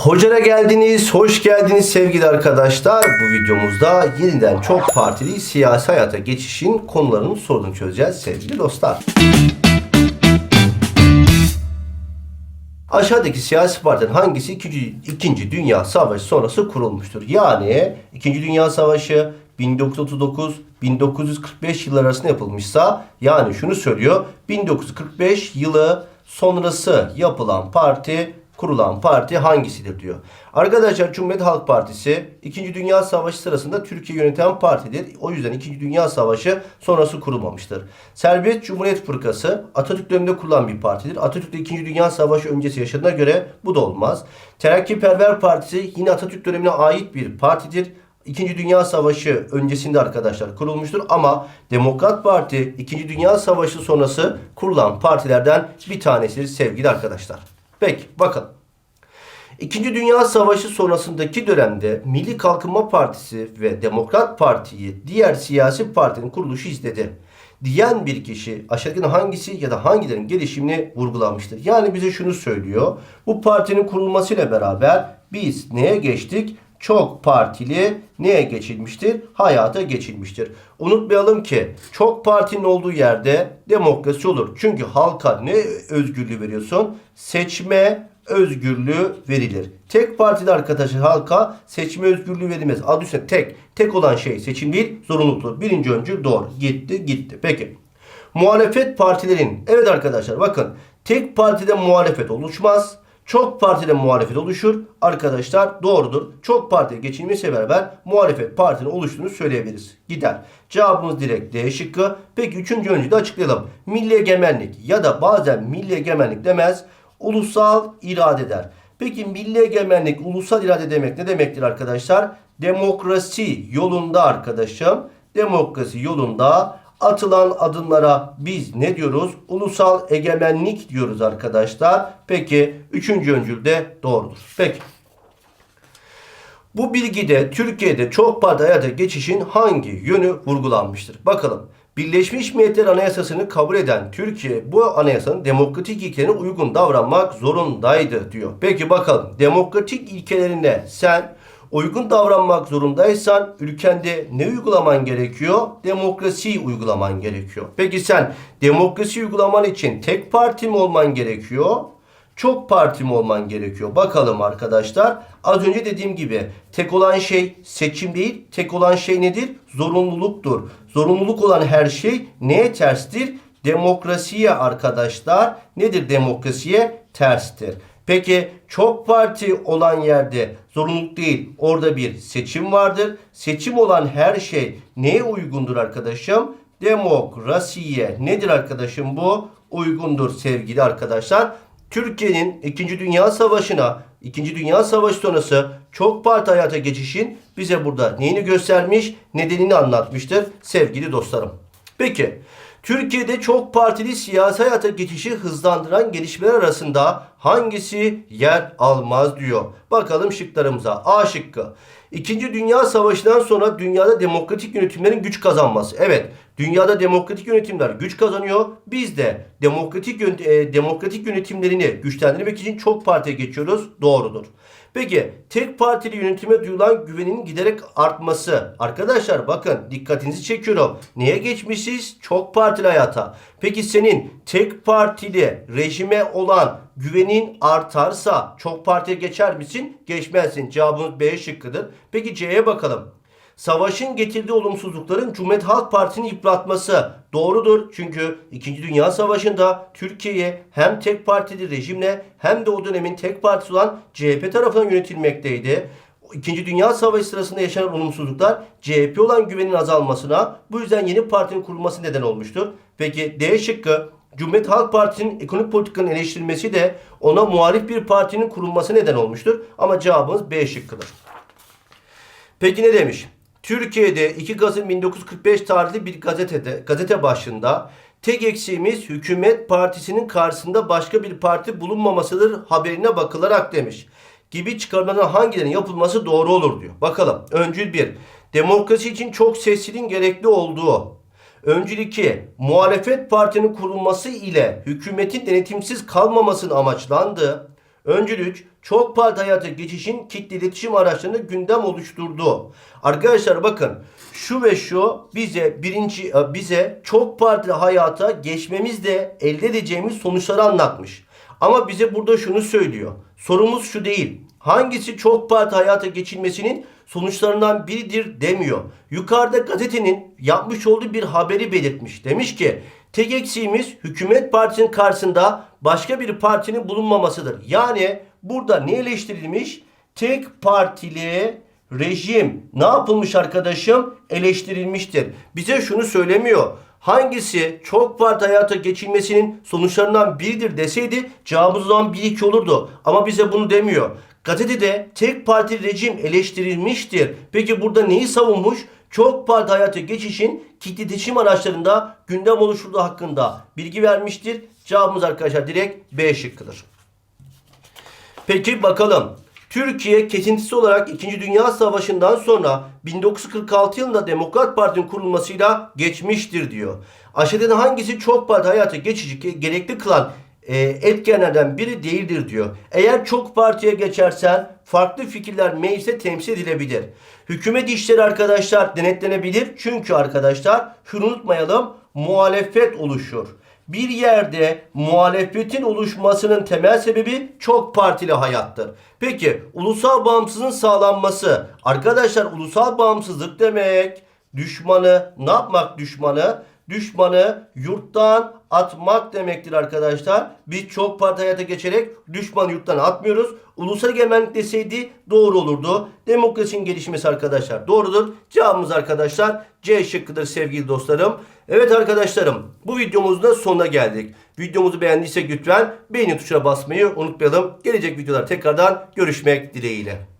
Hocana geldiniz, hoş geldiniz sevgili arkadaşlar. Bu videomuzda yeniden çok partili siyasi hayata geçişin konularının sorununu çözeceğiz sevgili dostlar. Aşağıdaki siyasi partinin hangisi 2. İkinci Dünya Savaşı sonrası kurulmuştur? Yani 2. Dünya Savaşı 1939-1945 yılları arasında yapılmışsa yani şunu söylüyor 1945 yılı sonrası yapılan parti kurulan parti hangisidir diyor. Arkadaşlar Cumhuriyet Halk Partisi 2. Dünya Savaşı sırasında Türkiye yöneten partidir. O yüzden 2. Dünya Savaşı sonrası kurulmamıştır. Serbest Cumhuriyet Fırkası Atatürk döneminde kurulan bir partidir. Atatürk de 2. Dünya Savaşı öncesi yaşadığına göre bu da olmaz. Terakkiperver Partisi yine Atatürk dönemine ait bir partidir. İkinci Dünya Savaşı öncesinde arkadaşlar kurulmuştur ama Demokrat Parti 2. Dünya Savaşı sonrası kurulan partilerden bir tanesidir sevgili arkadaşlar. Peki bakalım. İkinci Dünya Savaşı sonrasındaki dönemde Milli Kalkınma Partisi ve Demokrat Parti'yi diğer siyasi partinin kuruluşu istedi. Diyen bir kişi aşağıdaki hangisi ya da hangilerinin gelişimini vurgulamıştır. Yani bize şunu söylüyor. Bu partinin kurulmasıyla beraber biz neye geçtik? Çok partili neye geçilmiştir? Hayata geçilmiştir. Unutmayalım ki çok partinin olduğu yerde demokrasi olur. Çünkü halka ne özgürlüğü veriyorsun? Seçme özgürlüğü verilir. Tek partide arkadaşlar halka seçme özgürlüğü verilmez. Adı üstünde tek. Tek olan şey seçim değil zorunluluktur. Birinci öncül doğru. Gitti gitti. Peki. Muhalefet partilerin evet arkadaşlar bakın tek partide muhalefet oluşmaz. Çok partide muhalefet oluşur. Arkadaşlar doğrudur. Çok parti geçilmesiyle beraber muhalefet partinin oluştuğunu söyleyebiliriz. Gider. Cevabımız direkt D şıkkı. Peki üçüncü öncü açıklayalım. Milli egemenlik ya da bazen milli egemenlik demez. Ulusal irade der. Peki milli egemenlik, ulusal irade demek ne demektir arkadaşlar? Demokrasi yolunda arkadaşım. Demokrasi yolunda atılan adımlara biz ne diyoruz? Ulusal egemenlik diyoruz arkadaşlar. Peki üçüncü öncül de doğrudur. Peki. Bu bilgide Türkiye'de çok parti hayata geçişin hangi yönü vurgulanmıştır? Bakalım. Birleşmiş Milletler Anayasası'nı kabul eden Türkiye bu anayasanın demokratik ilkelerine uygun davranmak zorundaydı diyor. Peki bakalım demokratik ilkelerine sen uygun davranmak zorundaysan ülkende ne uygulaman gerekiyor? Demokrasiyi uygulaman gerekiyor. Peki sen demokrasi uygulaman için tek parti mi olman gerekiyor? Çok parti mi olman gerekiyor? Bakalım arkadaşlar. Az önce dediğim gibi tek olan şey seçim değil. Tek olan şey nedir? Zorunluluktur. Zorunluluk olan her şey neye terstir? Demokrasiye arkadaşlar. Nedir demokrasiye? Terstir. Peki çok parti olan yerde zorunluluk değil. Orada bir seçim vardır. Seçim olan her şey neye uygundur arkadaşım? Demokrasiye. Nedir arkadaşım bu? Uygundur sevgili arkadaşlar. Türkiye'nin 2. Dünya Savaşı'na, 2. Dünya Savaşı sonrası çok parti hayata geçişin bize burada neyini göstermiş, nedenini anlatmıştır sevgili dostlarım. Peki, Türkiye'de çok partili siyasi hayata geçişi hızlandıran gelişmeler arasında hangisi yer almaz diyor. Bakalım şıklarımıza. A şıkkı. İkinci Dünya Savaşı'ndan sonra dünyada demokratik yönetimlerin güç kazanması. Evet, dünyada demokratik yönetimler güç kazanıyor. Biz de demokratik e, demokratik yönetimlerini güçlendirmek için çok partiye geçiyoruz. Doğrudur. Peki tek partili yönetime duyulan güvenin giderek artması. Arkadaşlar bakın dikkatinizi çekiyorum. Neye geçmişiz? Çok partili hayata. Peki senin tek partili rejime olan güvenin artarsa çok partiye geçer misin? Geçmezsin. Cevabımız B şıkkıdır. Peki C'ye bakalım. Savaşın getirdiği olumsuzlukların Cumhuriyet Halk Partisi'ni yıpratması doğrudur. Çünkü 2. Dünya Savaşı'nda Türkiye hem tek partili rejimle hem de o dönemin tek partisi olan CHP tarafından yönetilmekteydi. İkinci Dünya Savaşı sırasında yaşanan olumsuzluklar CHP olan güvenin azalmasına bu yüzden yeni partinin kurulması neden olmuştur. Peki D şıkkı Cumhuriyet Halk Partisi'nin ekonomik politikanın eleştirilmesi de ona muhalif bir partinin kurulması neden olmuştur. Ama cevabımız B şıkkıdır. Peki ne demiş? Türkiye'de 2 Kasım 1945 tarihli bir gazetede, gazete başında tek eksiğimiz hükümet partisinin karşısında başka bir parti bulunmamasıdır haberine bakılarak demiş. Gibi çıkarmaların hangilerinin yapılması doğru olur diyor. Bakalım. Öncül 1. Demokrasi için çok sesliliğin gerekli olduğu. Öncül 2. Muhalefet partinin kurulması ile hükümetin denetimsiz kalmamasının amaçlandığı. Öncülük çok parti hayata geçişin kitle iletişim araçlarını gündem oluşturdu. Arkadaşlar bakın şu ve şu bize birinci e, bize çok partili hayata geçmemizde elde edeceğimiz sonuçları anlatmış. Ama bize burada şunu söylüyor. Sorumuz şu değil. Hangisi çok parti hayata geçilmesinin sonuçlarından biridir demiyor. Yukarıda gazetenin yapmış olduğu bir haberi belirtmiş. Demiş ki tek eksiğimiz hükümet partisinin karşısında başka bir partinin bulunmamasıdır. Yani burada ne eleştirilmiş? Tek partili rejim ne yapılmış arkadaşım? Eleştirilmiştir. Bize şunu söylemiyor. Hangisi çok parti hayata geçilmesinin sonuçlarından biridir deseydi cevabımız o zaman 1-2 olurdu. Ama bize bunu demiyor. Gazetede tek parti rejim eleştirilmiştir. Peki burada neyi savunmuş? Çok parti hayata geçişin kitle iletişim araçlarında gündem oluşturduğu hakkında bilgi vermiştir. Cevabımız arkadaşlar direkt B şıkkıdır. Peki bakalım. Türkiye kesintisi olarak 2. Dünya Savaşı'ndan sonra 1946 yılında Demokrat Parti'nin kurulmasıyla geçmiştir diyor. Aşağıdan hangisi çok parti hayata geçici gerekli kılan e, etkenlerden biri değildir diyor. Eğer çok partiye geçersen farklı fikirler meclise temsil edilebilir. Hükümet işleri arkadaşlar denetlenebilir. Çünkü arkadaşlar şunu unutmayalım muhalefet oluşur. Bir yerde muhalefetin oluşmasının temel sebebi çok partili hayattır. Peki ulusal bağımsızlığın sağlanması. Arkadaşlar ulusal bağımsızlık demek düşmanı ne yapmak düşmanı? Düşmanı yurttan atmak demektir arkadaşlar. Biz çok parti hayata geçerek düşmanı yurttan atmıyoruz. Ulusal egemenlik deseydi doğru olurdu. Demokrasinin gelişmesi arkadaşlar doğrudur. Cevabımız arkadaşlar C şıkkıdır sevgili dostlarım. Evet arkadaşlarım bu videomuzun da sonuna geldik. Videomuzu beğendiysek lütfen beğeni tuşuna basmayı unutmayalım. Gelecek videolar tekrardan görüşmek dileğiyle.